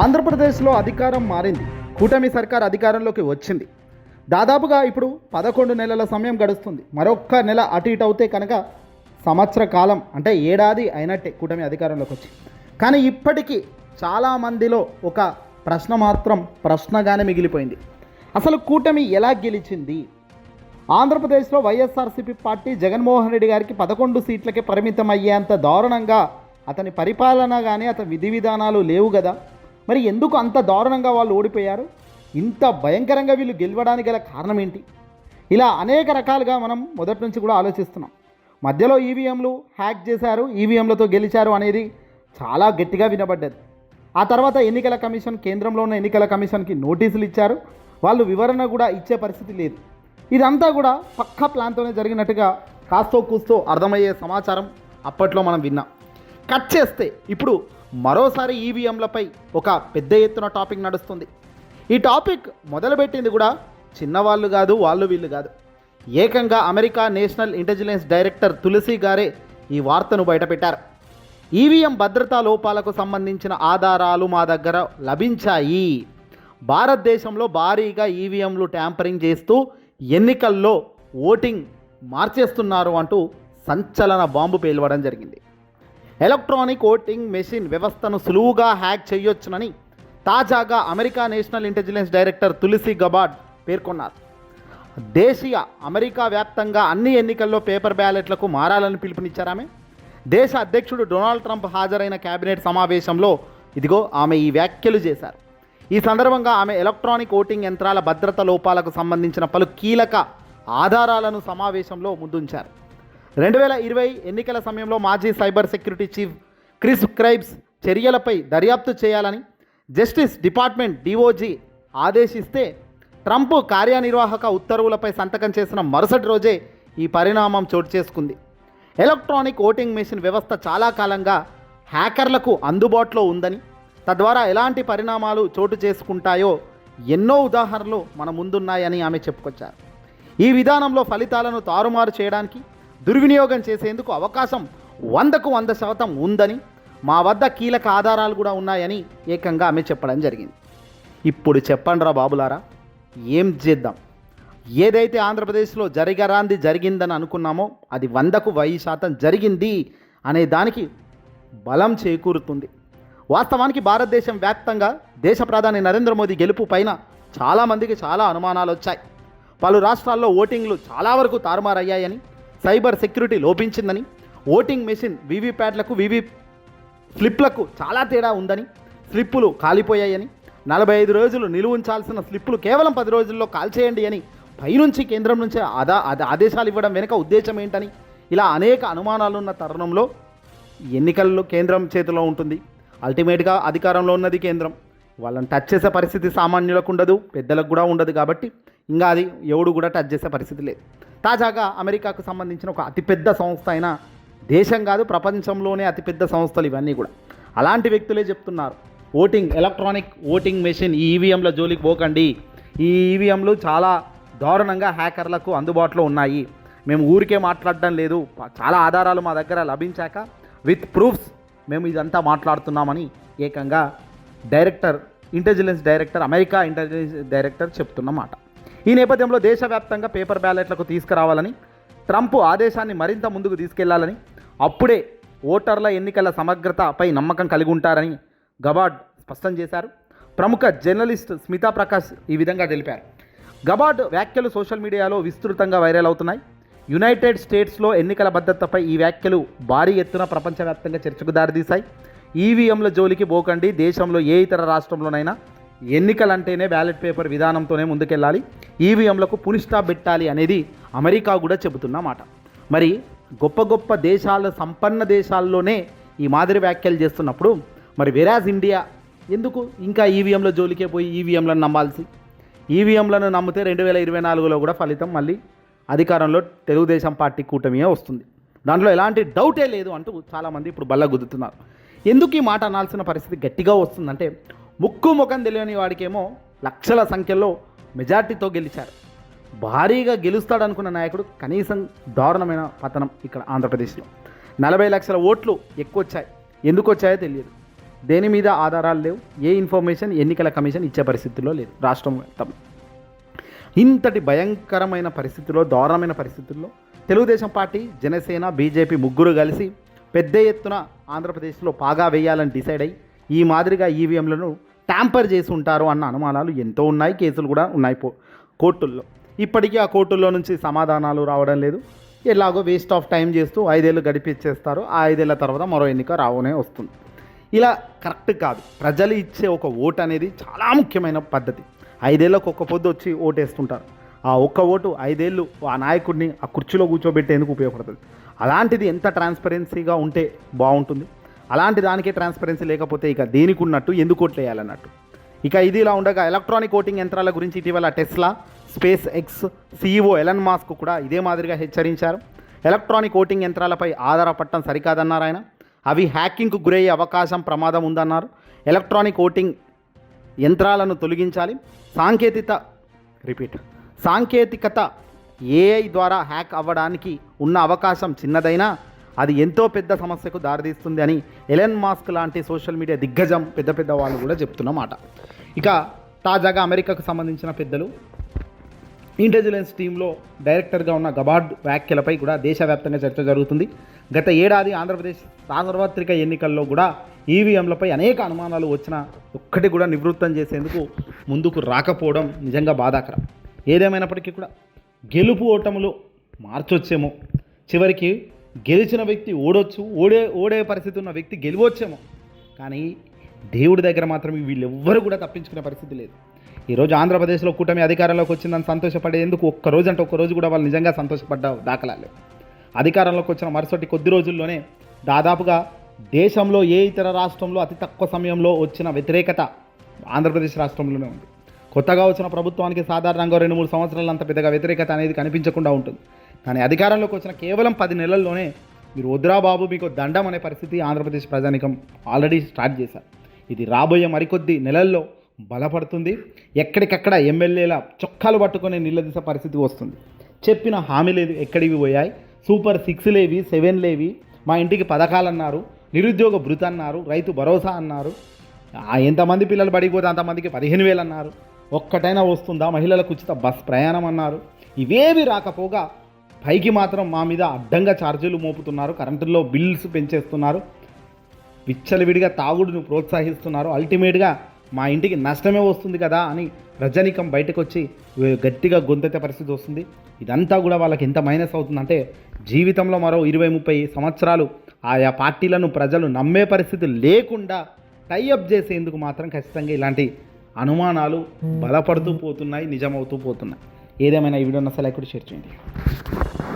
ఆంధ్రప్రదేశ్లో అధికారం మారింది. కూటమి సర్కార్ అధికారంలోకి వచ్చింది. దాదాపుగా ఇప్పుడు పదకొండు నెలల సమయం గడుస్తుంది. మరొక్క నెల అటు ఇటు అవుతే కనుక సంవత్సర కాలం అంటే ఏడాది అయినట్టే కూటమి అధికారంలోకి వచ్చి. కానీ ఇప్పటికీ చాలామందిలో ఒక ప్రశ్న మాత్రం ప్రశ్నగానే మిగిలిపోయింది. అసలు కూటమి ఎలా గెలిచింది? ఆంధ్రప్రదేశ్లో వైఎస్ఆర్సీపీ పార్టీ జగన్మోహన్ రెడ్డి గారికి పదకొండు సీట్లకే పరిమితం అయ్యేంత దారుణంగా అతని పరిపాలన కానీ అతని విధి విధానాలు లేవు కదా. మరి ఎందుకు అంత దారుణంగా వాళ్ళు ఓడిపోయారు? ఇంత భయంకరంగా వీళ్ళు గెలవడానికి గల కారణం ఏంటి? ఇలా అనేక రకాలుగా మనం మొదటి నుంచి కూడా ఆలోచిస్తున్నాం. మధ్యలో ఈవీఎంలు హ్యాక్ చేశారు ఈవీఎంలతో గెలిచారు అనేది చాలా గట్టిగా వినబడ్డది. ఆ తర్వాత ఎన్నికల కమిషన్ కేంద్రంలో ఉన్న ఎన్నికల కమిషన్కి నోటీసులు ఇచ్చారు. వాళ్ళు వివరణ కూడా ఇచ్చే పరిస్థితి లేదు. ఇదంతా కూడా పక్క ప్లాన్తోనే జరిగినట్టుగా కాస్తో కూస్తో అర్థమయ్యే సమాచారం అప్పట్లో మనం విన్నాం. కట్ చేస్తే ఇప్పుడు మరోసారి ఈవీఎంలపై ఒక పెద్ద ఎత్తున టాపిక్ నడుస్తుంది. ఈ టాపిక్ మొదలుపెట్టింది కూడా చిన్నవాళ్ళు కాదు వాళ్ళు వీళ్ళు కాదు. ఏకంగా America national intelligence director Tulsi గారే ఈ వార్తను బయటపెట్టారు. ఈవీఎం భద్రతా లోపాలకు సంబంధించిన ఆధారాలు మా దగ్గర లభించాయి. భారతదేశంలో భారీగా ఈవీఎంలు ట్యాంపరింగ్ చేస్తూ ఎన్నికల్లో ఓటింగ్ మార్చేస్తున్నారు అంటూ సంచలన బాంబు పేలవడం జరిగింది. ఎలక్ట్రానిక్ ఓటింగ్ మెషిన్ వ్యవస్థను సులువుగా హ్యాక్ చేయొచ్చునని తాజాగా America national intelligence director Tulsi Gabbard పేర్కొన్నారు. దేశీయ అమెరికా వ్యాప్తంగా అన్ని ఎన్నికల్లో పేపర్ బ్యాలెట్లకు మారాలని పిలుపునిచ్చారామె దేశ అధ్యక్షుడు డొనాల్డ్ ట్రంప్ హాజరైన కేబినెట్ సమావేశంలో ఇదిగో ఆమె ఈ వ్యాఖ్యలు చేశారు. ఈ సందర్భంగా ఆమె ఎలక్ట్రానిక్ ఓటింగ్ యంత్రాల భద్రత లోపాలకు సంబంధించిన పలు కీలక ఆధారాలను సమావేశంలో ముందుంచారు. రెండు వేల ఇరవై ఎన్నికల సమయంలో మాజీ cyber security chief Chris Krebs చర్యలపై దర్యాప్తు చేయాలని జస్టిస్ డిపార్ట్మెంట్ డిఓజీ ఆదేశిస్తే ట్రంప్ కార్యనిర్వాహక ఉత్తర్వులపై సంతకం చేసిన మరుసటి రోజే ఈ పరిణామం చోటు చేసుకుంది. ఎలక్ట్రానిక్ ఓటింగ్ మెషిన్ వ్యవస్థ చాలా కాలంగా హ్యాకర్లకు అందుబాటులో ఉందని తద్వారా ఎలాంటి పరిణామాలు చోటు చేసుకుంటాయో ఎన్నో ఉదాహరణలు మన ముందున్నాయని ఆమె చెప్పుకొచ్చారు. ఈ విధానంలో ఫలితాలను తారుమారు చేయడానికి దుర్వినియోగం చేసేందుకు అవకాశం వందకు వంద శాతం ఉందని మా వద్ద కీలక ఆధారాలు కూడా ఉన్నాయని ఏకంగా ఆమె చెప్పడం జరిగింది. ఇప్పుడు చెప్పండి రా బాబులారా ఏం చేద్దాం? ఏదైతే ఆంధ్రప్రదేశ్లో జరగరాంది జరిగిందని అనుకున్నామో అది వందకు వెయ్యి శాతం జరిగింది అనే దానికి బలం చేకూరుతుంది. వాస్తవానికి భారతదేశం వ్యాప్తంగా దేశ ప్రధాని నరేంద్ర మోదీ గెలుపు పైన చాలామందికి చాలా అనుమానాలు వచ్చాయి. పలు రాష్ట్రాల్లో ఓటింగ్లు చాలా వరకు తారుమారయ్యాయని సైబర్ సెక్యూరిటీ లోపించిందని ఓటింగ్ మెషిన్ వీవీప్యాట్లకు వీవీ స్లిప్లకు చాలా తేడా ఉందని స్లిప్పులు కాలిపోయాయని నలభై ఐదు రోజులు నిలువుంచాల్సిన స్లిప్పులు కేవలం పది రోజుల్లో కాల్చేయండి అని పైనుంచి కేంద్రం నుంచి ఆదా ఆదేశాలు ఇవ్వడం వెనుక ఉద్దేశం ఏంటని ఇలా అనేక అనుమానాలున్న తరుణంలో ఎన్నికల్లో కేంద్రం చేతిలో ఉంటుంది. అల్టిమేట్గా అధికారంలో ఉన్నది కేంద్రం. వాళ్ళని టచ్ చేసే పరిస్థితి సామాన్యులకు ఉండదు పెద్దలకు కూడా ఉండదు కాబట్టి ఇంకా అది ఎవడు కూడా టచ్ చేసే పరిస్థితి లేదు. తాజాగా అమెరికాకు సంబంధించిన ఒక అతిపెద్ద సంస్థ అయిన దేశం కాదు ప్రపంచంలోనే అతిపెద్ద సంస్థలు ఇవన్నీ కూడా. అలాంటి వ్యక్తులే చెప్తున్నారు. ఓటింగ్ ఎలక్ట్రానిక్ ఓటింగ్ మెషిన్ ఈ ఈవీఎంల జోలికి పోకండి. ఈ ఈవీఎంలు చాలా దారుణంగా హ్యాకర్లకు అందుబాటులో ఉన్నాయి. మేము ఊరికే మాట్లాడడం లేదు. చాలా ఆధారాలు మా దగ్గర లభించాక విత్ ప్రూఫ్స్ మేము ఇదంతా మాట్లాడుతున్నామని ఏకంగా director intelligence director America intelligence director చెప్తున్నమాట ఈ నేపథ్యంలో దేశవ్యాప్తంగా పేపర్ బ్యాలెట్లకు తీసుకురావాలని ట్రంప్ ఆదేశాన్ని మరింత ముందుకు తీసుకెళ్ళాలని అప్పుడే ఓటర్ల ఎన్నికల సమగ్రతపై నమ్మకం కలిగి ఉంటారని గబాడ్ స్పష్టం చేశారు. ప్రముఖ జర్నలిస్ట్ స్మితా ప్రకాష్ ఈ విధంగా తెలిపారు. గబాడ్ వ్యాఖ్యలు సోషల్ మీడియాలో విస్తృతంగా వైరల్ అవుతున్నాయి. యునైటెడ్ స్టేట్స్లో ఎన్నికల భద్రతపై ఈ వ్యాఖ్యలు భారీ ఎత్తున ప్రపంచవ్యాప్తంగా చర్చకు దారితీశాయి. ఈవీఎంల జోలికి పోకండి. దేశంలో ఏ ఇతర రాష్ట్రంలోనైనా ఎన్నికలంటేనే బ్యాలెట్ పేపర్ విధానంతోనే ముందుకెళ్ళాలి. ఈవీఎంలకు పులి పెట్టాలి అనేది అమెరికా కూడా చెబుతున్నమాట మరి గొప్ప గొప్ప దేశాల సంపన్న దేశాల్లోనే ఈ మాదిరి వ్యాఖ్యలు చేస్తున్నప్పుడు మరి వెరాజ్ ఇండియా ఎందుకు ఇంకా ఈవీఎంల జోలికే పోయి ఈవీఎంలను నమ్మాల్సి? ఈవీఎంలను నమ్మితే రెండు వేల ఇరవై నాలుగులో కూడా ఫలితం మళ్ళీ అధికారంలో తెలుగుదేశం పార్టీ కూటమియే వస్తుంది. దాంట్లో ఎలాంటి డౌటే లేదు అంటూ చాలామంది ఇప్పుడు బల్ల గుద్దుతున్నారు ఎందుకు ఈ మాట అనాల్సిన పరిస్థితి గట్టిగా వస్తుందంటే ముక్కు ముఖం తెలియని వాడికేమో లక్షల సంఖ్యలో మెజార్టీతో గెలిచారు. భారీగా గెలుస్తాడనుకున్న నాయకుడు కనీసం దారుణమైన పతనం ఇక్కడ ఆంధ్రప్రదేశ్లో. నలభై లక్షల ఓట్లు ఎక్కువ వచ్చాయి ఎందుకు వచ్చాయో తెలియదు. దేని మీద ఆధారాలు లేవు. ఏ ఇన్ఫర్మేషన్ ఎన్నికల కమిషన్ ఇచ్చే పరిస్థితుల్లో లేదు. రాష్ట్రం మొత్తం. ఇంతటి భయంకరమైన పరిస్థితుల్లో దారుణమైన పరిస్థితుల్లో తెలుగుదేశం పార్టీ జనసేన బీజేపీ ముగ్గురు కలిసి పెద్ద ఎత్తున ఆంధ్రప్రదేశ్లో పాగా వేయాలని డిసైడ్ అయ్యి ఈ మాదిరిగా ఈవీఎంలను ట్యాంపర్ చేసి ఉంటారు అన్న అనుమానాలు ఎంతో ఉన్నాయి కేసులు కూడా ఉన్నాయి పో కోర్టుల్లో. ఇప్పటికీ ఆ కోర్టుల్లో నుంచి సమాధానాలు రావడం లేదు. ఎలాగో వేస్ట్ ఆఫ్ టైం చేస్తూ ఐదేళ్ళు గడిపించేస్తారు ఆ ఐదేళ్ళ తర్వాత మరో ఎన్నిక రావనే వస్తుంది. ఇలా కరెక్ట్ కాదు. ప్రజలు ఇచ్చే ఒక ఓటు అనేది చాలా ముఖ్యమైన పద్ధతి. ఐదేళ్ళకు ఒక్క పొద్దు వచ్చి ఓటేస్తుంటారు. ఆ ఒక్క ఓటు ఐదేళ్ళు ఆ నాయకుడిని ఆ కుర్చీలో కూర్చోబెట్టేందుకు ఉపయోగపడుతుంది. అలాంటిది ఎంత ట్రాన్స్పరెన్సీగా ఉంటే బాగుంటుంది. అలాంటి దానికే ట్రాన్స్పరెన్సీ లేకపోతే ఇక దేనికి ఉన్నట్టు ఎందుకు ఓట్లు ఇక ఇది ఇలా ఉండగా ఎలక్ట్రానిక్ ఓటింగ్ యంత్రాల గురించి ఇటీవల Tesla SpaceX CEO Elon Musk కూడా ఇదే మాదిరిగా హెచ్చరించారు. ఎలక్ట్రానిక్ ఓటింగ్ యంత్రాలపై ఆధారపడటం సరికాదన్నారు ఆయన. అవి హ్యాకింగ్కు గురయ్యే అవకాశం ప్రమాదం ఉందన్నారు. ఎలక్ట్రానిక్ ఓటింగ్ యంత్రాలను తొలగించాలి. సాంకేతిక రిపీట్ సాంకేతికత ఏఐ ద్వారా హ్యాక్ అవ్వడానికి ఉన్న అవకాశం చిన్నదైనా అది ఎంతో పెద్ద సమస్యకు దారితీస్తుంది అని ఎలెన్ మాస్క్ లాంటి సోషల్ మీడియా దిగ్గజం పెద్ద పెద్ద వాళ్ళు కూడా చెప్తున్నమాట ఇక తాజాగా అమెరికాకు సంబంధించిన పెద్దలు ఇంటెలిజెన్స్ టీంలో డైరెక్టర్గా ఉన్న గబార్డ్ వ్యాఖ్యలపై కూడా దేశవ్యాప్తంగా చర్చ జరుగుతుంది. గత ఏడాది ఆంధ్రప్రదేశ్ సార్వత్రిక ఎన్నికల్లో కూడా ఈవీఎంలపై అనేక అనుమానాలు వచ్చినా ఒక్కటి కూడా నివృత్తం చేసేందుకు ముందుకు రాకపోవడం నిజంగా బాధాకరం. ఏదేమైనప్పటికీ కూడా గెలుపు ఓటములు మార్చొచ్చేమో. చివరికి గెలిచిన వ్యక్తి ఓడొచ్చు ఓడే ఓడే పరిస్థితి ఉన్న వ్యక్తి గెలవచ్చేమో. కానీ దేవుడి దగ్గర మాత్రం వీళ్ళెవ్వరూ కూడా తప్పించుకునే పరిస్థితి లేదు. ఈరోజు ఆంధ్రప్రదేశ్లో కూటమి అధికారంలోకి వచ్చిందని సంతోషపడేందుకు ఒక్క రోజు అంటే ఒక్క రోజు కూడా వాళ్ళు నిజంగా సంతోషపడ్డ దాఖలాలు అధికారంలోకి వచ్చిన మరుసటి కొద్ది రోజుల్లోనే దాదాపుగా దేశంలో ఏ ఇతర రాష్ట్రంలో అతి తక్కువ సమయంలో వచ్చిన వ్యతిరేకత ఆంధ్రప్రదేశ్ రాష్ట్రంలోనే ఉంది. కొత్తగా వచ్చిన ప్రభుత్వానికి సాధారణంగా రెండు మూడు సంవత్సరాలు అంత పెద్దగా వ్యతిరేకత అనేది కనిపించకుండా ఉంటుంది. కానీ అధికారంలోకి వచ్చిన కేవలం పది నెలల్లోనే మీరు వద్రా బాబు మీకు దండం అనే పరిస్థితి ఆంధ్రప్రదేశ్ ప్రజానికం ఆల్రెడీ స్టార్ట్ చేశారు. ఇది రాబోయే మరికొద్ది నెలల్లో బలపడుతుంది. ఎక్కడికక్కడ ఎమ్మెల్యేల చొక్కాలు పట్టుకునే నిలదీసే పరిస్థితి వస్తుంది. చెప్పిన హామీలు ఎక్కడివి పోయాయి? సూపర్ సిక్స్ లేవి సెవెన్ లేవి మా ఇంటికి పథకాలు అన్నారు నిరుద్యోగ భృతి అన్నారు రైతు భరోసా అన్నారు. ఆ ఎంతమంది పిల్లలు పడిపోతే అంతమందికి పదిహేను వేలు అన్నారు. ఒక్కటైనా వస్తుందా? మహిళలకు ఉచిత బస్ ప్రయాణం అన్నారు. ఇవేవి రాకపోగా పైకి మాత్రం మా మీద అడ్డంగా ఛార్జీలు మోపుతున్నారు. కరెంటులో బిల్స్ పెంచేస్తున్నారు. విచ్చలవిడిగా తాగుడును ప్రోత్సహిస్తున్నారు. అల్టిమేట్గా మా ఇంటికి నష్టమే వస్తుంది కదా అని రజనీకం బయటకు వచ్చి గట్టిగా గొంతెత్తే పరిస్థితి వస్తుంది. ఇదంతా కూడా వాళ్ళకి ఎంత మైనస్ అవుతుందంటే జీవితంలో మరో ఇరవై ముప్పై సంవత్సరాలు ఆయా పార్టీలను ప్రజలు నమ్మే పరిస్థితి లేకుండా టైఅప్ చేసేందుకు మాత్రం ఖచ్చితంగా ఇలాంటి అనుమానాలు బలపడుతూ పోతున్నాయి నిజమవుతూ పోతున్నాయి. ఏదేమైనా ఈ వీడియో నచ్చలేకుండా షేర్ చేయండి.